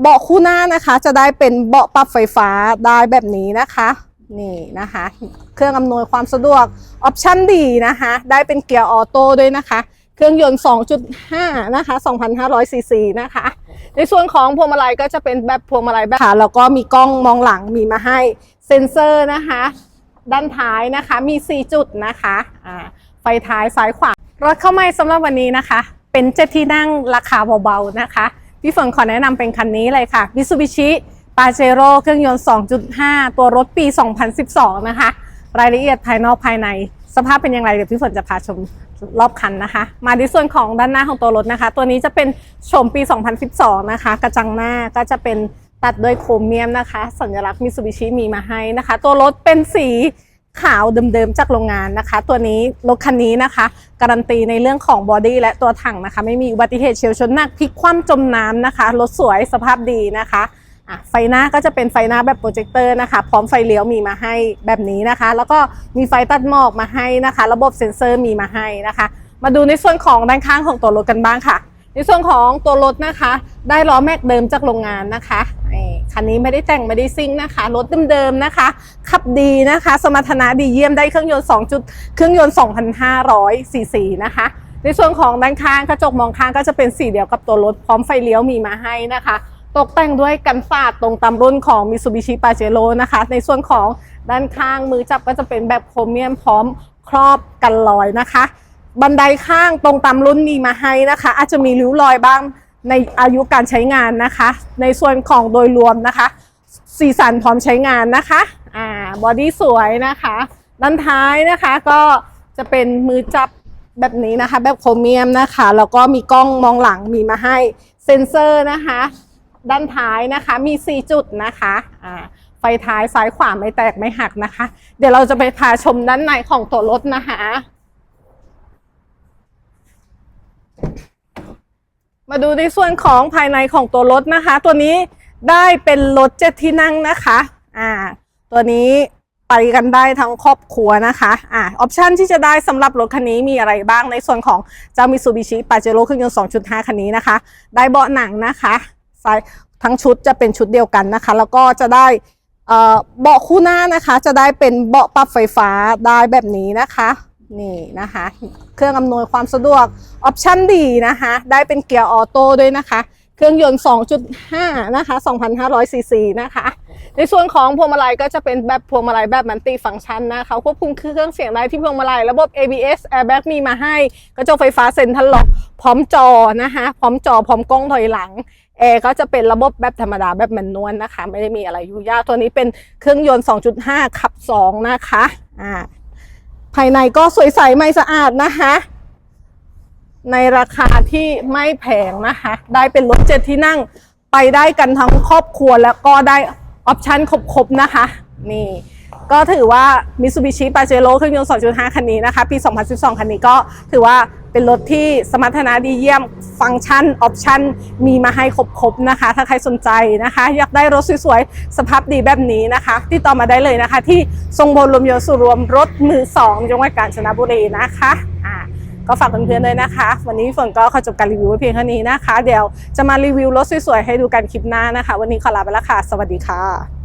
เบาะคู่หน้านะคะจะได้เป็นเบาะปรับไฟฟ้าได้แบบนี้นะคะนี่นะคะ เครื่องอำนวยความสะดวกออปชั่นดีนะคะ ได้เป็นเกียร์ออโต้ด้วยนะคะ เครื่องยนต์ 2.5 นะคะ 2,500ซีซีนะคะ ในส่วนของพวงมาลัยก็จะเป็นแบบพวงมาลัยแบบขาแล้วก็มีกล้องมองหลังมีมาให้เซ็นเซอร์นะคะ ด้านท้ายนะคะมี 4 จุดนะคะอ่าไฟท้ายซ้ายขวารถเข้าใหม่สำหรับวันนี้นะคะ เป็นเจ็ดที่นั่งราคาเบาๆนะคะ พี่ฝนขอแนะนำเป็นคันนี้เลยค่ะ Mitsubishi Pajero เครื่องยนต์ 2.5 ตัวรถปี 2012 นะคะ รายละเอียดภายนอกภายใน สภาพเป็นอย่างไรเดี๋ยวพี่ฝนจะพาชมรอบคันนะคะ มาในส่วนของด้านหน้าของตัวรถนะคะ ตัวนี้จะเป็นโฉมปี 2012 นะคะ กระจังหน้าก็จะเป็นตัดด้วยโครเมียมนะคะ สัญลักษณ์ Mitsubishi มีมาให้นะคะ ตัวรถเป็นสี ขาวเดิมๆจากโรงงานนะคะ ตัวนี้รถคันนี้นะคะ การันตีในเรื่องของบอดี้และตัวถังนะคะ ไม่มีอุบัติเหตุเฉียวชนหนักพลิกคว่ำจมน้ำนะคะรถสวยสภาพดีนะคะไฟหน้าก็จะเป็นไฟหน้าแบบโปรเจคเตอร์นะคะ พร้อมไฟเลี้ยวมีมาให้แบบนี้นะคะ แล้วก็มีไฟตัดหมอกมาให้นะคะ ระบบเซ็นเซอร์มีมาให้นะคะ มาดูในส่วนของด้านข้างของตัวรถกันบ้างค่ะ ในส่วนของตัวรถนะคะ ได้ล้อแม็กเดิมจากโรงงานนะคะคันนี้ไม่ได้แต่งไม่ได้ซิ่งนะคะ รถเดิมๆนะคะ ขับดีนะคะ สมรรถนะดีเยี่ยมได้เครื่องยนต์2จุดเครื่องยนต์ 2,500ซีซีนะคะ ในส่วนของด้านข้างกระจกมองข้างก็จะเป็นสีเดียวกับตัวรถพร้อมไฟเลี้ยวมีมาให้นะคะ ตกแต่งด้วยกันฝาดตรงตามรุ่นของ Mitsubishi Pajero นะคะ ในส่วนของด้านข้างมือจับก็จะเป็นแบบโครเมียมพร้อมครอบกันรอยนะคะ บันไดข้างตรงตามรุ่นมีมาให้นะคะ อาจจะมีริ้วรอยบ้างในอายุการใช้งานนะคะ ในส่วนของโดยรวมนะคะ สีสันพร้อมใช้งานนะคะอ่าบอดี้สวยนะคะด้านท้ายนะคะก็จะเป็นมือจับแบบนี้นะคะ แบบโครเมียมนะคะแล้วก็มีกล้องมองหลังมีมาให้เซ็นเซอร์นะคะ ด้านท้ายนะคะมี 4 จุดนะคะอ่าไฟท้ายซ้ายขวาไม่แตกไม่หักนะคะ เดี๋ยวเราจะไปพาชมด้านในของตัวรถนะคะ มาดูในส่วนของภายในของตัวรถนะคะ ตัวนี้ได้เป็นรถเจ็ดที่นั่งนะคะอ่าตัวนี้ไปกันได้ทั้งครอบครัวนะคะอ่าออปชันที่จะได้สำหรับรถคันนี้มีอะไรบ้างในส่วนของเจ้า Mitsubishi Pajero เครื่องยนต์ 2.5 คันนี้นะคะ ได้เบาะหนังนะคะซ้ายทั้งชุดจะเป็นชุดเดียวกันนะคะ แล้วก็จะได้เอ่อเบาะคู่หน้านะคะ จะได้เป็นเบาะปรับไฟฟ้าได้แบบนี้นะคะ นี่นะคะ เครื่องอำนวยความสะดวกออปชั่นดีนะคะ ได้เป็นเกียร์ออโต้ด้วยนะคะ เครื่องยนต์ 2.5 นะคะ 2,500ซีซีนะคะ ในส่วนของพวงมาลัยก็จะเป็นแบบพวงมาลัยแบบมันติฟังก์ชันนะคะควบคุมเครื่องเสียงได้ที่พวงมาลัยระบบ ABS airbag มีมาให้กระจกไฟฟ้าเซ็นทรัลล็อกพร้อมจอนะคะ พร้อมจอพร้อมกล้องถอยหลังแอร์ก็จะเป็นระบบแบบธรรมดาแบบแมนนวลนะคะ ไม่ได้มีอะไรยุ่งยากตัวนี้เป็นเครื่องยนต์ 2.5 ขับ 2 นะคะอ่า ภายในก็สวยใสไม่สะอาดนะคะ ในราคาที่ไม่แพงนะคะ ได้เป็นรถเจ็ดที่นั่งไปได้กันทั้งครอบครัวแล้วก็ได้ออปชั่นครบๆนะคะ นี่ ก็ถือว่า Mitsubishi Pajero เครื่องยนต์ 2.5 คันนี้นะคะ ปี 2012 คันนี้ก็ถือว่า เป็นรถที่สมรรถนะดีเยี่ยม ฟังก์ชัน ออปชั่นมีมาให้ครบๆนะคะ ถ้าใครสนใจนะคะ อยากได้รถสวยๆ สภาพดีแบบนี้นะคะติดต่อมาได้เลยนะคะ ที่ทรงบนรวมยสุรวมรถมือ2จังหวัดกาญจนบุรีนะคะอ่าก็ฝากเพื่อนๆด้วยนะคะ วันนี้ฝนก็ขอจบการรีวิวไว้เพียงเท่านี้นะคะ เดี๋ยวจะมารีวิวรถสวยๆ ให้ดูกันคลิปหน้านะคะ วันนี้ขอลาไปแล้วค่ะ สวัสดีค่ะ